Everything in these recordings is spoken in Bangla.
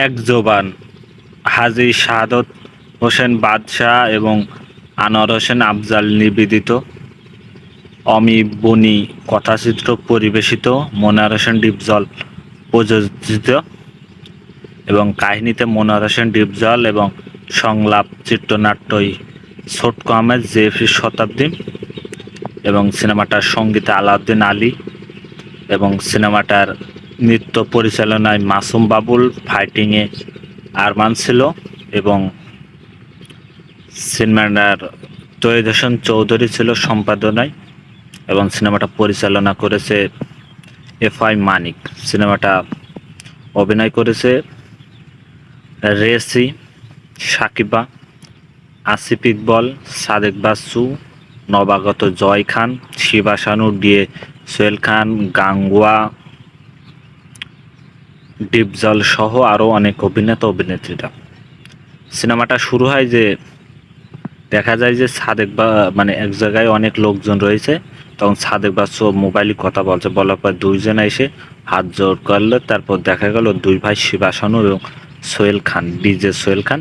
এক জোবান, হাজী শাহাদত হোসেন বাদশাহ এবং আনোয়ার হোসেন আফজাল নিবেদিত। অমি বনি কথাচিত্র পরিবেশিত মনোয়ার হোসেন ডিপজল প্রযোজিত এবং কাহিনীতে মনোয়ার হোসেন ডিপজল এবং সংলাপ চিত্রনাট্যই ছোটক আহমেদ জেফি শতাব্দী এবং সিনেমাটার সঙ্গীতে আলাউদ্দিন আলী এবং সিনেমাটার নৃত্য পরিচালনায় মাসুম বাবুল ফাইটিংয়ে আরমান ছিল এবং সিনেমাটার তৈয়দ চৌধুরী ছিল সম্পাদনায় এবং সিনেমাটা পরিচালনা করেছে এফ আই মানিক। সিনেমাটা অভিনয় করেছে রেসি, সাকিবা, আসিফ ইকবল, সাদেক বাসু নবাগত জয় খান শিবাসানু ডিএ সোহেল খান, গাঙ্গুয়া ডিপজল সহ আরও অনেক অভিনেতা অভিনেত্রীরা সিনেমাটা শুরু হয় যে দেখা যায় যে সাদেক বা মানে এক জায়গায় অনেক লোকজন রয়েছে তখন সাদেক বাসু মোবাইলে কথা বলছে বলার পর দুইজন এসে হাত জোর করল তারপর দেখা গেল দুই ভাই শিবাসানু এবং সোহেল খান ডিজে সোহেল খান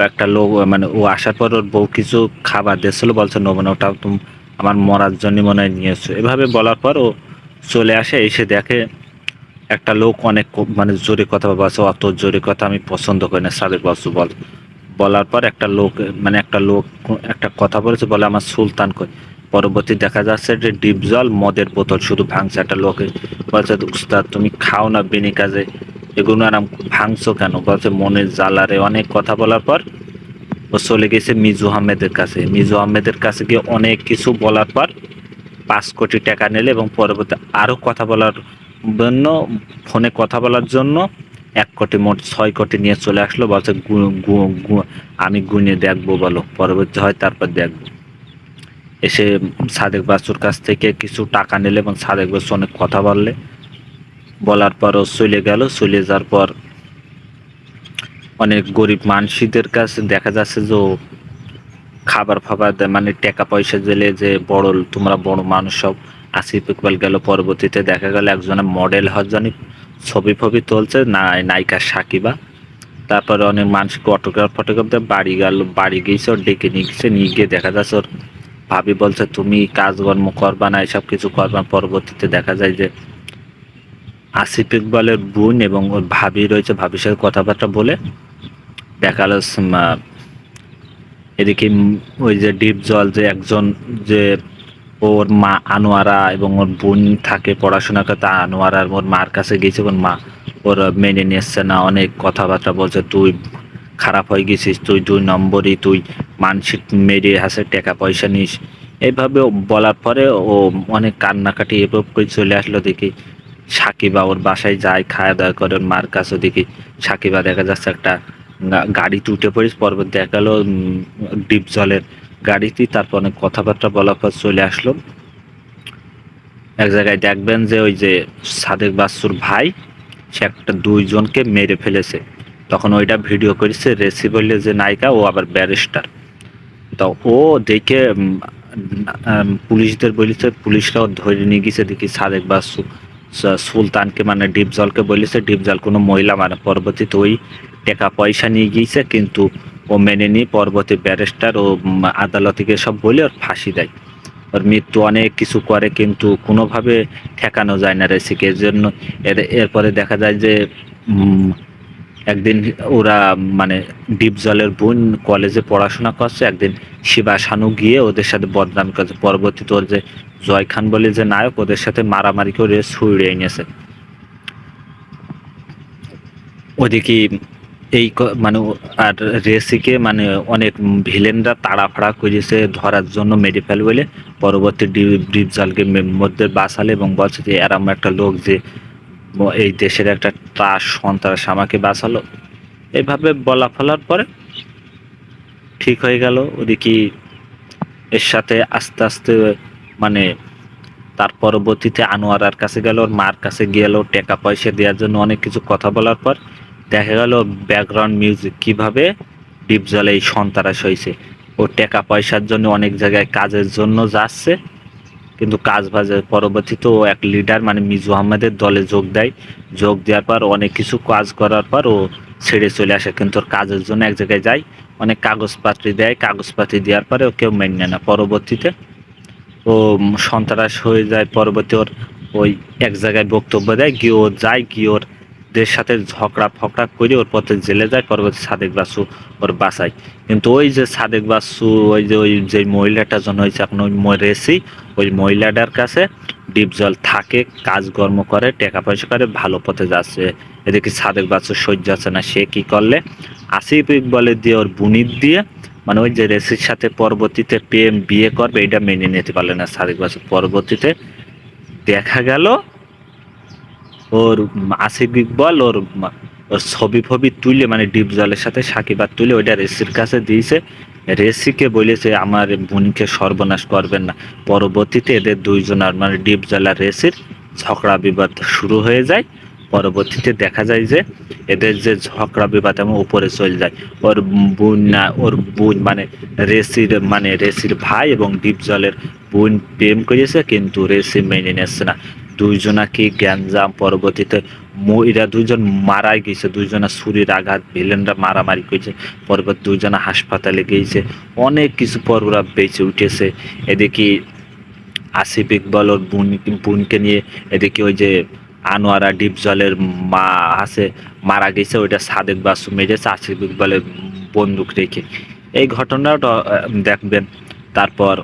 একটা লোক মানে ও আসার পর ওর বউ কিছু খাবার দিয়েছিল বলছে নবনে ওটা তুমি আমার মরার জন্য মনে হয় নিয়েছো এভাবে বলার পর ও চলে আসে এসে দেখে একটা লোক অনেক মানে জোরে কথা বলছে অত জোরে কথা আমি পছন্দ করি না, সাদেক বাসু বল, বলার পর একটা লোক মানে একটা লোক একটা কথা বলেছে, বলে আমার সুলতান কই। পরবর্তী দেখা যাচ্ছে যে ডিপ জল, মদের বোতল শুধু ভাঙছে একটা লোকে। বলছে, উস্তাদ, তুমি খাও না বিনি কাজে। এগুলো আর আম- ভাঙছো কেন? বলছে মনের জ্বালারে। অনেক কথা বলার পর ও চলে গেছে মিজু আহমেদের কাছে। মিজু আহমেদের কাছে গিয়ে অনেক কিছু বলার পর পাঁচ কোটি টাকা নিলে এবং পরবর্তী আরও কথা বলার জন্য, ফোনে কথা বলার জন্য এক কোটি মোট ছয় কোটি নিয়ে চলে আসলো, বলছে আমি গুনে দেখব বলো, পরবর্তী হয় তারপর দেখব। এসে সাদেক বাসুর কাছ থেকে কিছু টাকা নিলে এবং সাদেক বাসু অনেক কথা বললে। বলার পরও চলে গেল, চলে যাওয়ার পর অনেক গরিব মানসিদের কাছে দেখা যাচ্ছে যে খাবার ফাবার মানে টাকা পয়সা দিলে যে বড়, তোমরা বড় মানুষ সব আসিফ ইকবাল গেল পরবর্তীতে, দেখা গেল একজনের মডেল জন্য ছবি ফবি তুলছে নায়িকা সাকিবা। তারপরে অনেক মানুষকে অটোগ্রাফ ফটোগ্রাফ দিয়ে বাড়ি গেল, বাড়ি গিয়েছে ওর ডেকে নিয়ে গেছে, নিয়ে গিয়ে দেখা যাচ্ছে ওর ভাবি বলছে, তুমি কাজকর্ম করবা না, এসব কিছু করবা পরবর্তীতে দেখা যায় যে আসিফ ইকবালের বোন এবং ওর ভাবি রয়েছে, ভাবির সাথে কথাবার্তা বলে। দেখা গেল এদিকে ওই যে ডিপ জল যে একজন যে ওর মা আনোয়ারা এবং ওর বোন থাকে পড়াশোনা করতে, আনোয়ারা ওর মার কাছে গেছে ওর মা ওর মেনে নিচ্ছে না, অনেক কথাবার্তা বলছে, তুই খারাপ হয়ে গেছিস, তুই দুই নম্বরই, তুই মানসিক মেরে হাসে, টাকা পয়সা নিস। এইভাবে বলার পরে ও অনেক কান্নাকাটি এভাবে করে চলে আসলো দেখি সাকিবা ওর বাসায় যায়, খাওয়া দাওয়া করে, ওর মার কাছে দেখি সাকিবা দেখা যাচ্ছে একটা গাড়ি উঠে পড়িস পর্বত দেখা গেল ডিপ জলের গাড়িতে, তারপর অনেক কথাবার্তা বলার পর চলে আসলো। এক জায়গায় দেখবেন যে ওই যে সাদেক বাসুর ভাই, সে একটা দুইজনকে মেরে ফেলেছে। তখন ওইটা ভিডিও করেছে রেসি বললে যে, নায়িকা, ও আবার ব্যারিস্টার। তো ও দেখে পুলিশদের বলেছে, পুলিশরাও ধরে নিয়ে গেছে দেখি সাদেক বাসু সুলতানকে মানে ডিপজলকে বলেছে, ডিপজল কোনো মহিলা মানে পরবর্তীতে ওই টাকা পয়সা নিয়ে গিয়েছে কিন্তু ও মেনে নিয়ে পরবর্তী ব্যারিস্টার ও উম, আদালতে গিয়ে সব বলে ওর ফাঁসি দেয়। ওর মৃত্যু অনেক কিছু করে কিন্তু কোনোভাবে ঠেকানো যায় না রেসিকে এর জন্য এর এরপরে দেখা যায় যে একদিন ওরা মানে ডিপ জলের বোন কলেজে পড়াশোনা করছে। একদিন শিবা শানু গিয়ে ওদের সাথে বদনাম করছে। পরবর্তীতে ওর যে জয় খান বলে যে নায়ক ওদের সাথে মারামারি করে ছুড়ে এনেছে। ওদিকে এই মানে আর রেসিকে মানে অনেক ভিলেনরা তাড়াফাড়া করেছে ধরার জন্য মেডিফেল বলে। পরবর্তী ডিপ ডিপ জালকে মধ্যে বাঁচালে এবং বলছে যে এরম একটা লোক যে এই দেশের একটা ত্রাস সন্ত্রাস আমাকে বাঁচালো। এইভাবে বলা ফলার পরে ঠিক হয়ে গেল। ওদিকে এর সাথে আস্তে আস্তে মানে তার পরবর্তীতে আনোয়ারার কাছে গেল, ওর মার কাছে গেল, টাকা পয়সা দেওয়ার জন্য অনেক কিছু কথা বলার পর দেখা গেল ব্যাকগ্রাউন্ড মিউজিক কীভাবে ডিপ জলে এই সন্ত্রাস হয়েছে। ও টাকা পয়সার জন্য অনেক জায়গায় কাজের জন্য যাচ্ছে, কিন্তু কাজ বাজে পরবর্তীতে ও এক লিডার মানে মিজু আহমেদের দলে যোগ দেয়। যোগ দেওয়ার পর অনেক কিছু কাজ করার পর ও ছেড়ে চলে আসে, কিন্তু ওর কাজের জন্য এক জায়গায় যায়, অনেক কাগজপাতি দেয়। কাগজপাতি দেওয়ার পরে ও কেউ মেনে না। পরবর্তীতে ও সন্ত্রাস হয়ে যায়, পরবর্তী ওর ওই এক জায়গায় বক্তব্য দেয়, গিয়ে ও যায়, গিয়ে ওর দের সাথে ঝগড়া ফকড়া করে ওর পথে জেলে যায়, পরবর্তী সাদেক বাসু ওর বাসায়। কিন্তু ওই যে সাদেক বাসু, ওই যে ওই যে মহিলাটার জন্য হয়েছে এখন ওই রেসি, ওই মহিলাটার কাছে ডিপ জল থাকে, কাজকর্ম করে, টাকা পয়সা করে, ভালো পথে যাচ্ছে। এদিকে সাদেক বাসু সহ্য আছে না, সে কি করলে? আসিফ ইকবলের দিয়ে ওর বুনির দিয়ে মানে ওই যে রেসির সাথে পরবর্তীতে প্রেম বিয়ে করবে, এটা মেনে নিতে পারলে না সাদেক বাসু। পরবর্তীতে দেখা গেল ওর আসিফ ইকবল ওর ওর ছবি ফবি তুলে মানে ডিপ জলের সাথে সাকিবার তুলে ওইটা রেসির কাছে দিয়েছে। রেসিকে বলেছে, আমার বোনকে সর্বনাশ করবেন না। পরবর্তীতে এদের দুইজনের মানে ডিপ জল আর রেসির ঝগড়া বিবাদ শুরু হয়ে যায়। পরবর্তীতে দেখা যায় যে এদের যে ঝগড়া বিবাদ এমন উপরে চলে যায়। ওর বোন না, ওর বোন মানে রেসির মানে রেসির ভাই এবং ডিপ জলের বোন প্রেম করেছে, কিন্তু রেসি মেনে নিচ্ছে না। দুইজনাকে গ্যাঞ্জাম পরবর্তীতে ম- এরা দুইজন মারাই গেছে, দুইজনা ছুরির আঘাত, ভিলেনরা মারামারি করেছে, পরবর্তী দুইজনা হাসপাতালে গিয়েছে অনেক কিছু পর ওরা বেঁচে উঠেছে। এদিকে আসিফ ইকবল ওর বোন বোনকে নিয়ে এদিকে ওই যে আনোয়ারা ডিপ জলের মা আছে, মারা গেছে, ওইটা সাদেক বাসু মেরেছে, আসিফ ইকবলের বন্দুক রেখে। এই ঘটনাটা দেখবেন। তারপর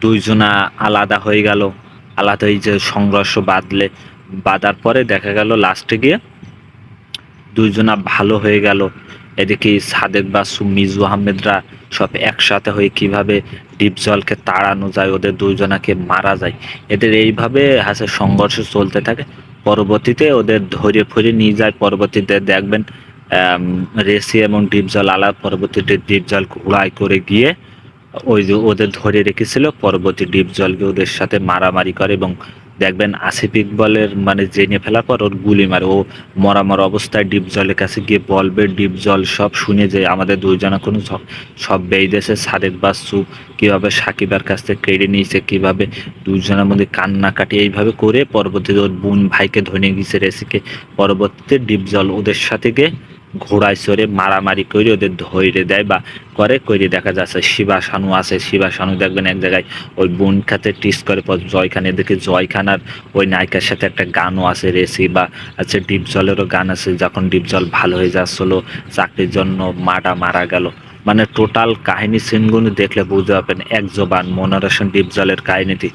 দুইজনা আলাদা হয়ে গেল। আলাদা হয়ে যে সংঘর্ষ বাঁধলে, বাঁধার পরে দেখা গেল লাস্টে গিয়ে দুইজনা ভালো হয়ে গেল। এদিকে সাদেক বাসু মিজু আহমেদরা সব একসাথে হয়ে কীভাবে ডিপ জলকে তাড়ানো যায়, ওদের দুইজনাকে মারা যায়। এদের এইভাবে হাসে সংঘর্ষ চলতে থাকে। পরবর্তীতে ওদের ধরে ফরে নিয়ে যায়। পরবর্তীতে দেখবেন রেসি এবং ডিপ জল আলাদা, পরবর্তীতে ডিপ জল ঘোড়ায় করে গিয়ে ওই যে ওদের ধরে রেখেছিল, পরবর্তী ডিপ জলকে ওদের সাথে মারামারি করে এবং দেখবেন আসিফ ইকবলের মানে জেনে ফেলার পর ওর গুলি মারে। ও মরা মরা অবস্থায় ডিপ জলের কাছে গিয়ে বলবে, ডিপ জল সব শুনে যে আমাদের দুইজনা কোনো সব বেইদেশে সাদেক বাসু কীভাবে সাকিবার কাছ থেকে কেড়ে নিয়েছে, কীভাবে দুইজনের মধ্যে কান্নাকাটি এইভাবে করে পরবর্তীতে ওর বোন ভাইকে ধরে গিয়েছে রেসিকে। পরবর্তীতে ডিপ জল ওদের সাথে গিয়ে ঘোড়ায় চড়ে মারামারি করে ওদের ধৈর্য দেয় বা করে করে দেখা যাচ্ছে শিবা শানু আছে, শিবা শানু দেখবেন এক জায়গায় ওই বোন খাতে টিস করে পর জয়খান, এদিকে জয়খানার ওই নায়িকার সাথে একটা গানও আছে, রেসি বা আছে ডিপ জলেরও গান আছে, যখন ডিপ জল ভালো হয়ে যাচ্ছিল চাকরির জন্য মাটা মারা গেল। মানে টোটাল কাহিনী সিনগুলো দেখলে বুঝতে পারবেন, এক জবান মনোরেশন ডিপ জলের কাহিনীটি।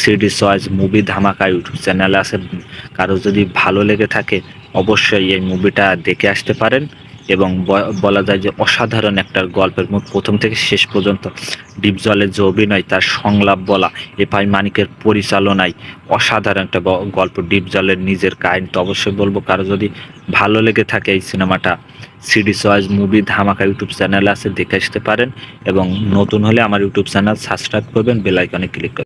CD choice movie Dhamaka YouTube চ্যানেলে আছে, কারও যদি ভালো লেগে থাকে অবশ্যই এই মুভিটা দেখে আসতে পারেন এবং বলা যায় যে অসাধারণ একটা গল্পের মুখ প্রথম থেকে শেষ পর্যন্ত ডিপ জলের যে অভিনয়, তার সংলাপ বলা এপাই মানিকের পরিচালনায় অসাধারণ একটা গল্প ডিপ জলের নিজের কাহিনী। তো অবশ্যই বলব, কারও যদি ভালো লেগে থাকে এই সিনেমাটা, CD choice movie Dhamaka YouTube channel আছে, দেখে আসতে পারেন এবং নতুন হলে আমার ইউটিউব চ্যানেল সাবস্ক্রাইব করবেন, বেল আইকনে ক্লিক করবেন।